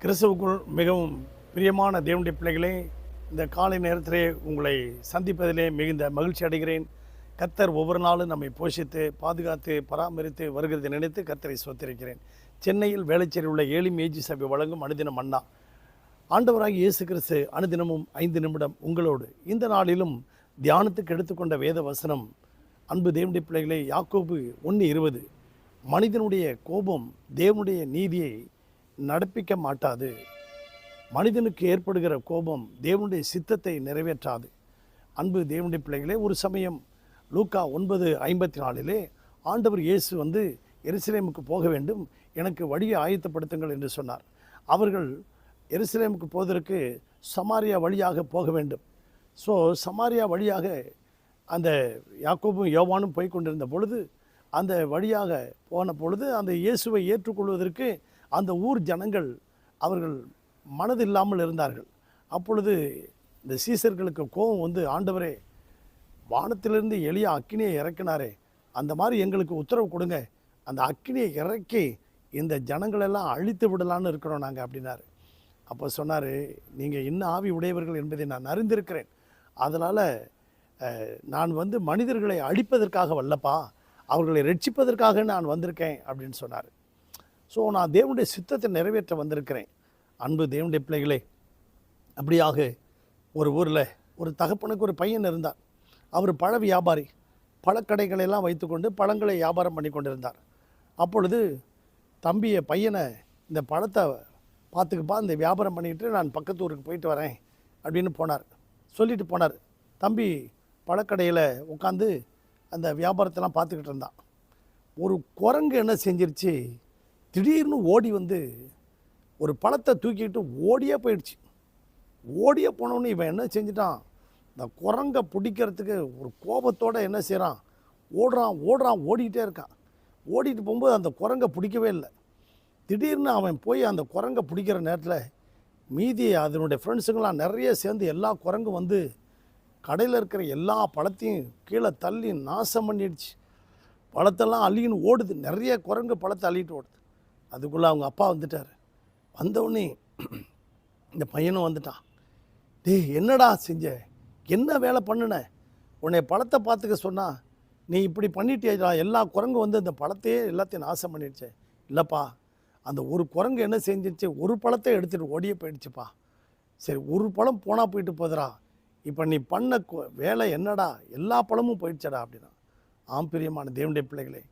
கிறிஸ்துவுக்குள் மிகவும் பிரியமான தேவனுடைய பிள்ளைகளே இந்த காலை நேரத்திலே உங்களை சந்திப்பதிலே மிகுந்த மகிழ்ச்சி அடைகிறேன். கர்த்தர் ஒவ்வொரு நாளும் நம்மை போஷித்து பாதுகாத்து பராமரித்து வருகிறதை நினைத்து கர்த்தரை சொத்திருக்கிறேன் சென்னையில் வேளச்சேரி உள்ள ஏழி மேஜி சபை வழங்கும் அனுதினம் அண்ணா. ஆண்டவராக இயேசு கிறிஸ்து அனுதினமும் ஐந்து நிமிடம் உங்களோடு இந்த நாளிலும் தியானத்துக்கு எடுத்துக்கொண்ட வேத வசனம் அன்பு தேவனுடைய பிள்ளைகளே யாக்கோபு ஒன்று இருபது. மனிதனுடைய கோபம் தேவனுடைய நீதியை நடப்பிக்க மாட்டாது. மனிதனுக்கு ஏற்படுகிற கோபம் தேவனுடைய சித்தத்தை நிறைவேற்றாது. அன்பு தேவனுடைய பிள்ளைகளே ஒரு சமயம் லூக்கா ஒன்பது ஐம்பத்தி நாலிலே ஆண்டவர் இயேசு வந்து எருசலேமுக்கு போக வேண்டும் எனக்கு வழியை ஆயத்தப்படுத்துங்கள் என்று சொன்னார். அவர்கள் எருசலேமுக்கு போவதற்கு சமாரியா வழியாக போக வேண்டும். ஸோ சமாரியா வழியாக அந்த யாக்கோபும் யோவானும் போய் கொண்டிருந்த பொழுது அந்த வழியாக போன பொழுது அந்த இயேசுவை ஏற்றுக்கொள்வதற்கு அந்த ஊர் ஜனங்கள் அவர்கள் மனதில்லாமல் இருந்தார்கள். அப்பொழுது இந்த சீசர்களுக்கு கோபம் வந்து ஆண்டவரே வானத்திலிருந்து எளிய அக்கினியை இறக்கினாரே அந்த மாதிரி எங்களுக்கு உத்தரவு கொடுங்க. அந்த அக்கினியை இறக்கி இந்த ஜனங்களெல்லாம் அழித்து விடலான்னு இருக்கிறோம் நாங்கள் அப்படின்னாரு. அப்போ சொன்னார் நீங்கள் இன்னும் ஆவி உடையவர்கள் என்பதை நான் அறிந்திருக்கிறேன். அதனால் நான் வந்து மனிதர்களை அழிப்பதற்காக வல்லப்பா அவர்களை ரட்சிப்பதற்காக நான் வந்திருக்கேன் அப்படின்னு சொன்னார். ஸோ நான் தேவனுடைய சித்தத்தை நிறைவேற்ற வந்திருக்கிறேன். அன்பு தேவனுடைய பிள்ளைகளே அப்படியாக ஒரு ஊரில் ஒரு தகப்பனுக்கு ஒரு பையன் இருந்தார் அவர் பழ வியாபாரி பழக்கடைகளை எல்லாம் வைத்துக்கொண்டு பழங்களை வியாபாரம் பண்ணி கொண்டிருந்தார். அப்பொழுது தம்பியை பையனை இந்த பழத்தை பார்த்துக்குப்பா இந்த வியாபாரம் பண்ணிக்கிட்டு நான் பக்கத்து ஊருக்கு போயிட்டு வரேன் அப்படின்னு போனார். சொல்லிட்டு போனார். தம்பி பழக்கடையில் உட்காந்து அந்த வியாபாரத்தெல்லாம் பார்த்துக்கிட்டு இருந்தான். ஒரு குரங்கு என்ன செஞ்சிருச்சு? திடீர்னு ஓடி வந்து ஒரு பழத்தை தூக்கிட்டு ஓடியே போயிடுச்சு. ஓடியே போனோன்னு இவன் என்ன செஞ்சிட்டான்? இந்த குரங்கை பிடிக்கிறதுக்கு ஒரு கோபத்தோடு என்ன செய்கிறான் ஓடுறான் ஓடுறான் ஓடிக்கிட்டே இருக்கான். ஓடிட்டு போகும்போது அந்த குரங்கை பிடிக்கவே இல்லை. திடீர்னு அவன் போய் அந்த குரங்கை பிடிக்கிற நேரத்தில் மீதி அதனுடைய ஃப்ரெண்ட்ஸுங்களாம் நிறைய சேர்ந்து எல்லா குரங்கும் வந்து கடையில் இருக்கிற எல்லா பழத்தையும் கீழே தள்ளி நாசம் பண்ணிடுச்சு. பழத்தெல்லாம் அள்ளின்னு ஓடுது. நிறைய குரங்கு பழத்தை அள்ளிட்டு ஓடுது. அதுக்குள்ளே அவங்க அப்பா வந்துட்டார். வந்தவுடனே இந்த பையனும் வந்துட்டான். டேய் என்னடா செஞ்ச? என்ன வேலை பண்ணுன? உன்னை பழத்தை பார்த்துக்க சொன்னால் நீ இப்படி பண்ணிட்டேடா எல்லா குரங்கும் வந்து இந்த பழத்தையே எல்லாத்தையும் நாசம் பண்ணிடுச்சே. இல்லைப்பா அந்த ஒரு குரங்கு என்ன செஞ்சிருச்சு? ஒரு பழத்தை எடுத்துகிட்டு ஓடியே போயிடுச்சுப்பா. சரி ஒரு பழம் போனால் போயிட்டு போதுடா. இப்போ நீ பண்ண வேலை என்னடா? எல்லா பழமும் போயிடுச்சடா அப்படின்னா. ஆம் பிரியமான தேவனுடைய பிள்ளைகளே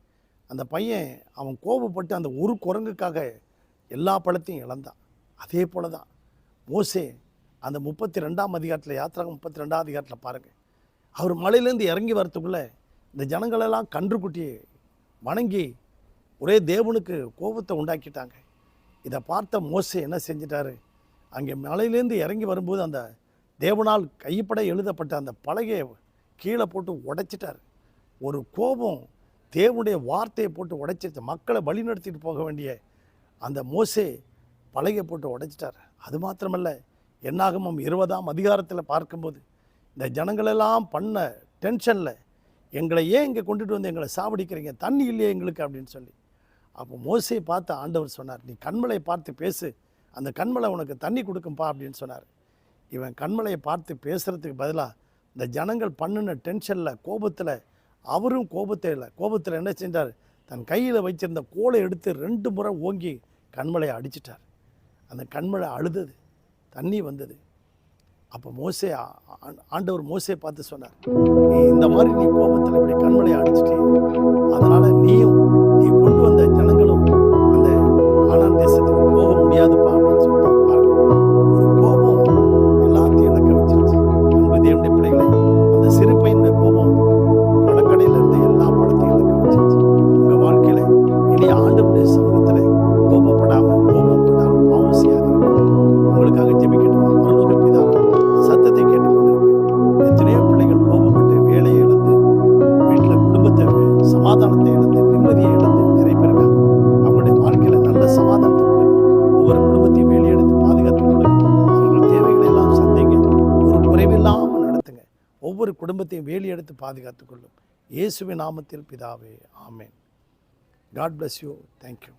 அந்த பையன் அவன் கோபப்பட்டு அந்த ஒரு குரங்குக்காக எல்லா பழத்தையும் இழந்தான். அதே போல தான் மோசே அந்த முப்பத்தி ரெண்டாம் அதிகாரத்தில் யாத்திராக முப்பத்தி ரெண்டாம் அதிகாரத்தில் பாருங்கள் அவர் மலையிலேருந்து இறங்கி வரத்துக்குள்ளே இந்த ஜனங்களெல்லாம் கன்றுக்குட்டியை வணங்கி ஒரே தேவனுக்கு கோபத்தை உண்டாக்கிட்டாங்க. இதை பார்த்த மோசே என்ன செஞ்சிட்டாரு? அங்கே மலையிலேருந்து இறங்கி வரும்போது அந்த தேவனால் கைப்பட எழுதப்பட்ட அந்த பலகையை கீழே போட்டு உடைச்சிட்டார். ஒரு கோபம் தேவனுடைய வார்த்தையை போட்டு உடைச்சிருச்சு. மக்களை வழிநடத்திட்டு போக வேண்டிய அந்த மோசே பலகையை போட்டு உடைச்சிட்டார். அது மாத்திரமல்ல என்னாகமும் இருபதாம் அதிகாரத்தில் பார்க்கும்போது இந்த ஜனங்களெல்லாம் பண்ண டென்ஷனில் எங்களை ஏன் இங்கே கொண்டுட்டு வந்து எங்களை சாவடிக்கிறீங்க? தண்ணி இல்லையே எங்களுக்கு அப்படின்னு சொல்லி. அப்போ மோசையை பார்த்து ஆண்டவர் சொன்னார் நீ கண்மலை பார்த்து பேசு. அந்த கண்மலை உனக்கு தண்ணி கொடுக்கும்பா அப்படின்னு சொன்னார். இவன் கண்மலையை பார்த்து பேசுகிறதுக்கு பதிலாக இந்த ஜனங்கள் பண்ணின டென்ஷனில் கோபத்தில் அவரும் கோபத்தை இல்லை. கோபத்தில் என்ன செஞ்சார்? தன் கையில் வச்சிருந்த கோலை எடுத்து ரெண்டு முறை ஓங்கி கண்மலையை அடிச்சிட்டார். அந்த கண்மலை அழுதது. தண்ணி வந்தது. அப்போ மோசே ஆண்டவர் மோசே பார்த்து சொன்னார் நீ இந்த மாதிரி நீ கோபத்தில் இப்படி கண்மலையை அடிச்சிட்டே அதனால் நீயும் நீ கொண்டு ஒவ்வொரு குடும்பத்தையும் வேலி எடுத்து பாதுகாத்துக் கொள்ளும். இயேசுவின் நாமத்தில் பிதாவே ஆமேன். God bless you thank you